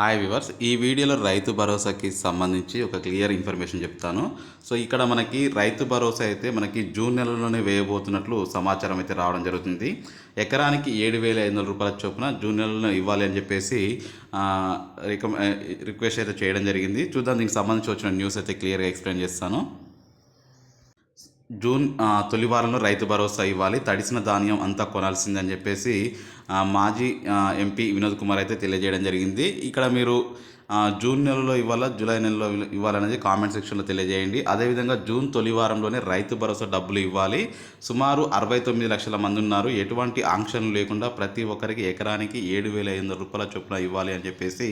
Hi viewers ఈ వీడియోలో రైతు భరోసాకి సంబంధించి ఒక క్లియర్ ఇన్ఫర్మేషన్ చెప్తాను. సో ఇక్కడ మనకి రైతు భరోసా అయితే మనకి జూన్ నెలలోనే వేయబోతున్నట్లు సమాచారం అయితే రావడం జరుగుతుంది. ఎకరానికి ఏడు వేల ఐదు వందల రూపాయల చొప్పున జూన్ నెలలో ఇవ్వాలి అని చెప్పేసి ఆ, రిక్వెస్ట్ అయితే చేయడం జరిగింది. చూద్దాం దీనికి సంబంధించి వచ్చిన న్యూస్ అయితే క్లియర్గా ఎక్స్ప్లెయిన్ చేస్తాను. జూన్ తొలి వారంలో రైతు భరోసా ఇవ్వాలి. తడిసిన ధాన్యం అంతా కొనాల్సిందని చెప్పేసి మాజీ ఎంపీ వినోద్ కుమార్ అయితే తెలియజేయడం జరిగింది. ఇక్కడ మీరు జూన్ నెలలో ఇవ్వాలా జూలై నెలలో ఇవ్వాలనేది కామెంట్ సెక్షన్లో తెలియజేయండి. అదేవిధంగా జూన్ తొలి వారంలోనే రైతు భరోసా డబ్బులు ఇవ్వాలి. సుమారు అరవై తొమ్మిది లక్షల మంది ఉన్నారు. ఎటువంటి ఆంక్షలు లేకుండా ప్రతి ఒక్కరికి ఎకరానికి ఏడు వేల ఐదు వందల రూపాయల చొప్పున ఇవ్వాలి అని చెప్పేసి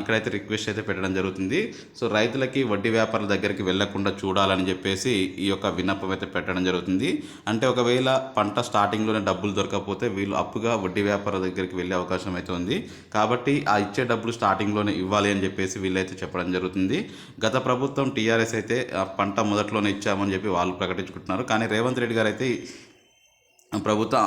ఇక్కడైతే రిక్వెస్ట్ అయితే పెట్టడం జరుగుతుంది. సో రైతులకి వడ్డీ వ్యాపారుల దగ్గరికి వెళ్ళకుండా చూడాలని చెప్పేసి ఈ యొక్క విన్నపం అయితే పెట్టడం జరుగుతుంది. అంటే ఒకవేళ పంట స్టార్టింగ్లోనే డబ్బులు దొరకకపోతే వీళ్ళు అప్పుగా వడ్డీ వ్యాపారుల దగ్గరికి వెళ్ళే అవకాశం అయితే ఉంది. కాబట్టి ఆ ఇచ్చే డబ్బులు స్టార్టింగ్లోనే ఇవ్వాలి అని చెప్పేసి వీళ్ళైతే చెప్పడం జరుగుతుంది. గత ప్రభుత్వం టీఆర్ఎస్ అయితే పంట మొదట్లోనే ఇచ్చామని చెప్పి వాళ్ళు ప్రకటించుకుంటున్నారు. కానీ రేవంత్ రెడ్డి గారు అయితే ప్రభుత్వం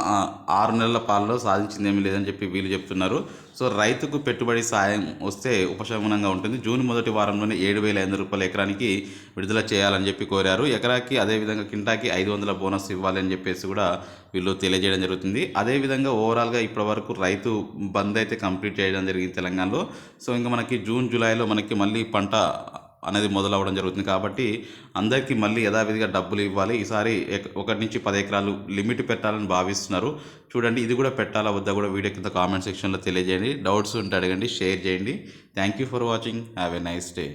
ఆరు నెలల పాలలో సాధించింది ఏమీ లేదని చెప్పి వీళ్ళు చెప్తున్నారు. సో రైతుకు పెట్టుబడి సాయం వస్తే ఉపశమనంగా ఉంటుంది. జూన్ మొదటి వారంలోనే ఏడు వేల ఐదు రూపాయల ఎకరానికి విడుదల చేయాలని చెప్పి కోరారు. ఎకరాకి అదేవిధంగా కింటాకి ఐదు వందల బోనస్ ఇవ్వాలని చెప్పేసి కూడా వీళ్ళు తెలియజేయడం జరుగుతుంది. అదేవిధంగా ఓవరాల్గా ఇప్పటివరకు రైతు బంద్ అయితే కంప్లీట్ చేయడం జరిగింది తెలంగాణలో. సో ఇంకా మనకి జూన్ జూలైలో మనకి మళ్ళీ పంట అనేది మొదలవ్వడం జరుగుతుంది. కాబట్టి అందరికీ మళ్ళీ యథావిధిగా డబ్బులు ఇవ్వాలి. ఈసారి ఒకటి నుంచి పది ఎకరాలు లిమిట్ పెట్టాలని భావిస్తున్నారు. చూడండి ఇది కూడా పెట్టాలా వద్దా కూడా వీడియో కింద కామెంట్ సెక్షన్లో తెలియజేయండి. డౌట్స్ ఉంటే అడగండి షేర్ చేయండి. Thank you for watching. Have a nice day.